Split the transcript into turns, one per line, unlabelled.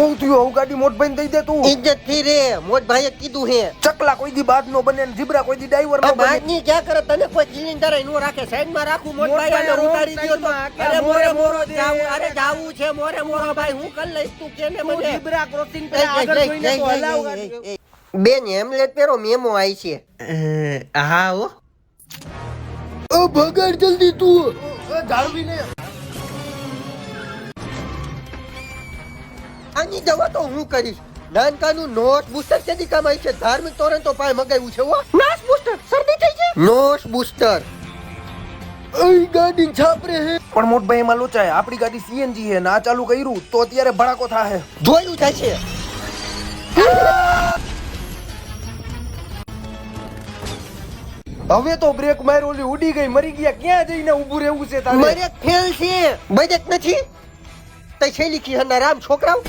બહુ થયું હું ગાડી મોટભાઈ દઈ દે તું.
ઇજ્જતથી રે મોટ ભાઈએ કીધું હે.
ચકલા કોઈ દી બાદ નો બને ને જીબ્રા કોઈ દી ડાઈવર નો બને.
બાદની ક્યાં કરે? તને કોઈ સિલિન્ડર નો રાખે. સાઈડમાં રાખું મોટ ભાઈ અને ઉતારી
ભાઈ
તો. અરે
મોરે
મોરે જાવું અરે જાવું છે મોરે મોરો. ભાઈ હું કર લઈશ તું કેને મને?
જીબરા ક્રોસિંગ
પર
આગળ જોઈને તો હલાવ ગાડી.
બેન હેમલેટ પેરો મેમો આવી છે. હા હો.
ઓ ભગાડ જલ્દી તું. જાળવી ને
આની દવા તો હું કરીશ. નાનકાનું નોટ બુસ્ટર કેદી કમાય છે. ધાર્મિક તોરણ તો પાય મગાવ્યું છે હો. નોટ બુસ્ટર શરદી થઈ છે નોટ બુસ્ટર
અઈ ગાડી છાપરે હે. પણ મોટભાઈ એમાં લોચાય. આપણી ગાડી સીએનજી હે ના ચાલુ કર્યું તો અત્યારે ભડાકો થાહે.
જોયું થાય છે.
હવે તો બ્રેક માર્યો ઓલી ઉડી ગઈ. મરી ગયા. ક્યાં જઈને ઊભું રહેવું છે તારે?
મરે ફેલ છે. બજેટ નથી. તઈ છેલી કી હના રામ છોકરાઓ?